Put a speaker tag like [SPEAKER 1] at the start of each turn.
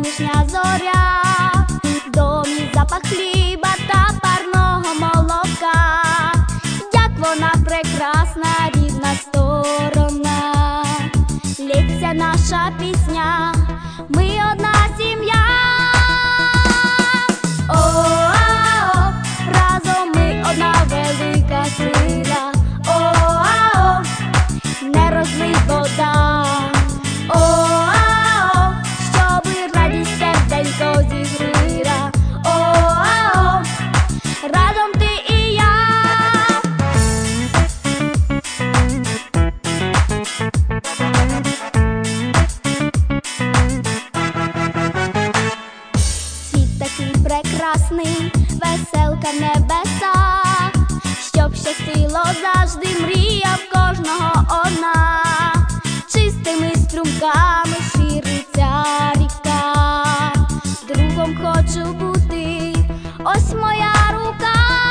[SPEAKER 1] Сонячна зоря, домі запах хліба та парного молока, як вона прекрасна, рідна сторона, лється наша пісня. Прекрасний, веселка небеса, щоб щастило завжди мрія кожного одна, чистими струмками шириться ріка, другом хочу бути, ось моя рука.